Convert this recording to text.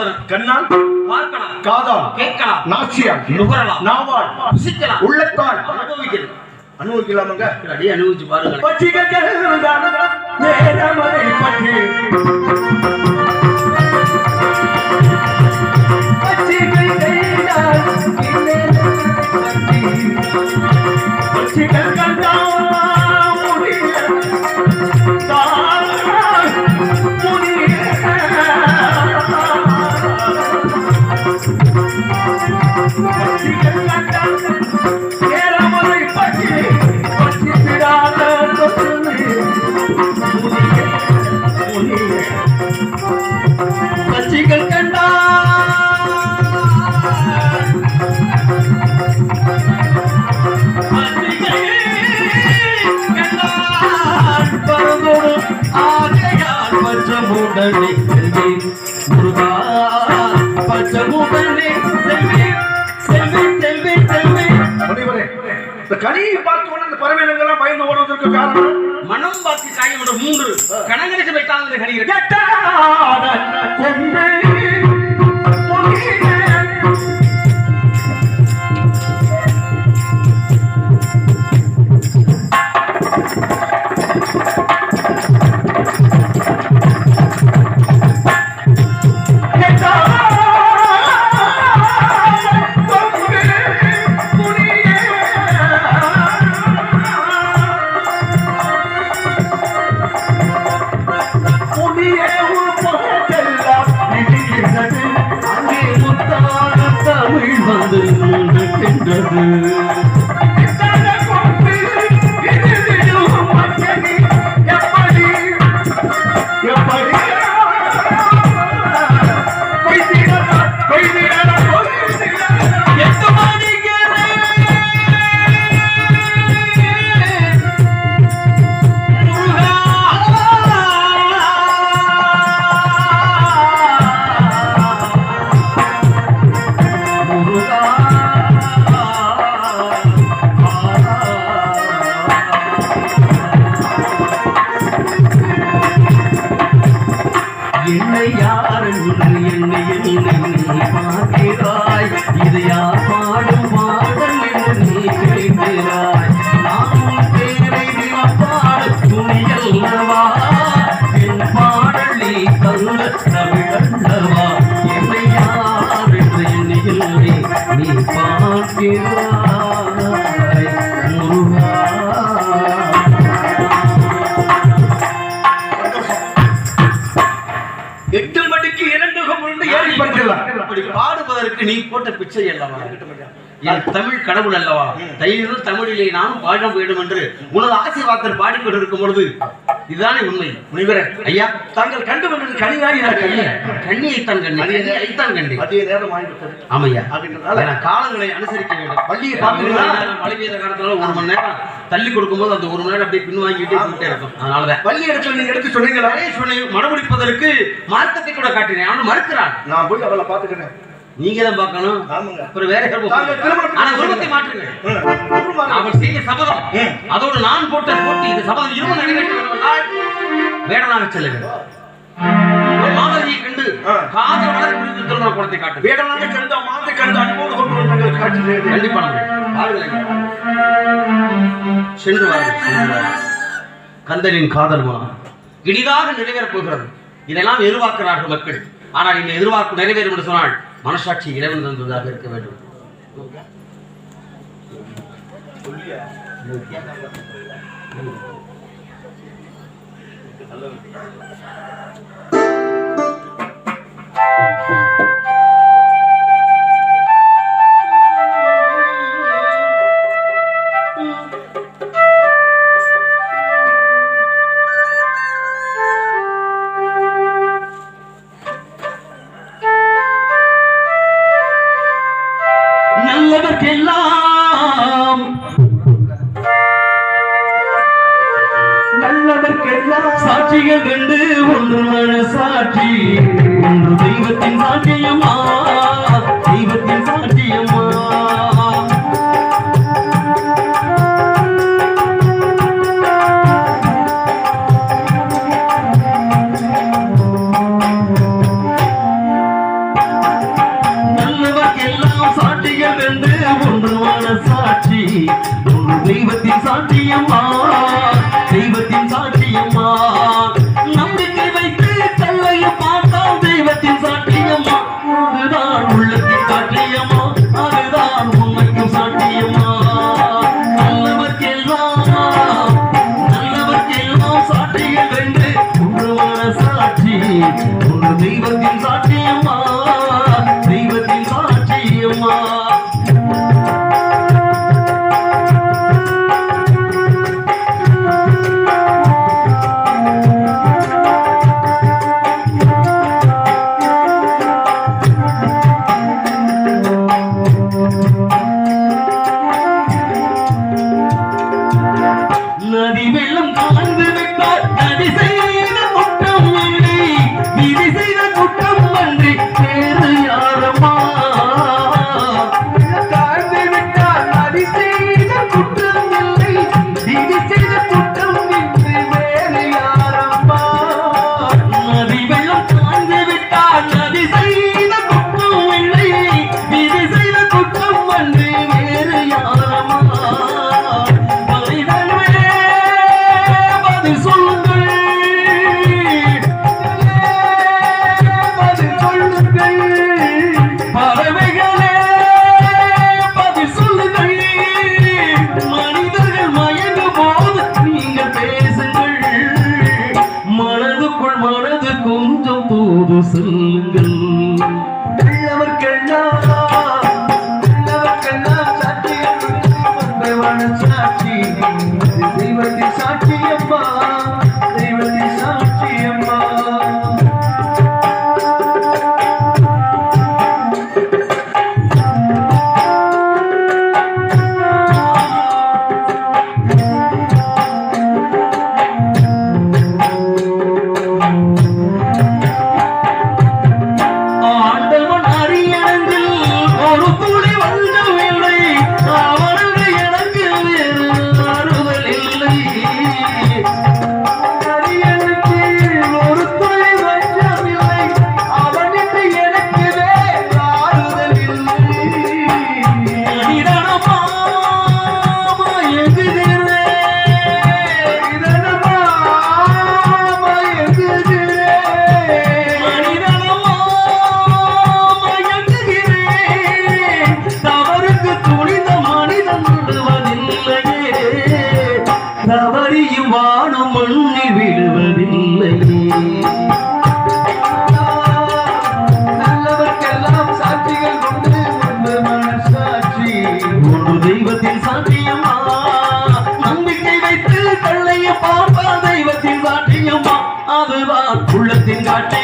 கண்ணால் பார்க்கலாம் காதால் கேட்கலாம் நாசியால் நுகரலாம் நாவால் ருசிக்கலாம் உள்ளத்தால். அனுபவிக்கலாம். அனுபவிக்கலாமாங்க? அப்படியே அனுபவிச்சு பற்றி. பச்சிகள் பச்சிகள் கண்டா பச்சமுடனே செல்வேன் முருகா பச்சமுடனே இந்த கனியை பார்த்து கொண்டு அந்த பறவைகளெல்லாம் பயந்து ஓடுவதற்கு காரணம்? மனம் பார்த்து காயமுட மூன்று கணங்களுக்கு வைத்தால் இந்த கனி இருக்கு எட்டாத கொண்டே என்னை யார் என்று என்னை என்னை பார்க்கிறாய். இது யார் பாடும் பாடல் என்று நீ கேட்கிறாய். நான் உன் பேரை பாட துணியல்லவா என் பாடல் நீ தந்த தமிழல்லவா என்னை யார் என்று என்னை நீ பார்க்கிறாய். பாடுவதற்கு நீ போட்ட பிச்சை அல்லவா? என் தமிழ் கடவுள் அல்லவா? தைரியம் தமிழிலே நாம் வாழ வேண்டும் என்று உனது ஆசீர்வாதத்தில் பாடிக்கொண்டிருக்கும் பொழுது இதுதானே உண்மை. முனிவரே ஐயா தாங்கள் கண்டு வந்தது கனியாகி நான் கண்ணி கண்ணியைத்தான் கண்ணி கண்ணியைத்தான் கண்ணி அதிக நேரம் ஆமையா? காலங்களை அனுசரிக்க வேண்டும். பள்ளியை பார்த்தீங்கன்னா? மழை பெய்த காலத்துல ஒரு மணி நேரம் தள்ளி கொடுக்கும்போது அந்த ஒரு மணி நேரம் அப்படியே பின் வாங்கிட்டே போயிட்டே இருக்கும். அதனாலதான். பள்ளி எடுத்து நீங்க எடுத்து சொன்னீங்களா? சொல்லி மனமுடிப்பதற்கு மார்க்கத்தை கூட காட்டினேன். அவன் மறுக்கிறான். நான் போய் அவளை பாத்துக்கிறேன் நீங்க தான் பார்க்கணும் ஆமாங்க அப்புறம் வேற ஆனா உருவத்தை மாற்றுங்க ம். அவன் செய்ய சபதம். அதோடு நான் போட்ட போட்டி இந்த சபதம் இருவரும் நிறைவேற்ற வேடனாக செல்ல வேண்டும் ஒரு மாதவியை கண்டு வளர குறித்து திருமண குளத்தை காட்டு வேடனாக கண்டு மாந்தை கண்டு அன்போடு கொண்டு காட்சி செய்து. கண்டிப்பா. சென்று வாருங்கள் சென்று வாருங்கள். கந்தனின் காதல் மனம் இனிதாக நிறைவேறப் போகிறது இதெல்லாம் எதிர்பார்க்கிறார்கள் மக்கள் ஆனால் இந்த எதிர்பார்ப்பு நிறைவேறும் என்று சொன்னால் மனசாட்சி இறைவன் தந்ததாக இருக்க வேண்டும். நல்ல நல்லதற்கெல்லாம் நல்லதற்கெல்லாம். சாட்சிகள் கண்டு ஒன்று மனசாட்சி ஒன்று தெய்வத்தின் சாட்சியம்மா தெய்வத்தின் நல்லவர்க்கெல்லாம் நல்லவர்க்கெல்லாம் விடுவதில்லையே. கொண்டு ஒன்று மனசாட்சி. ஒன்று வைத்து கள்ளைய பார்ப்பா தெய்வத்தின் சாட்சியம்மா. அதுதான் உள்ளத்தின் காட்டி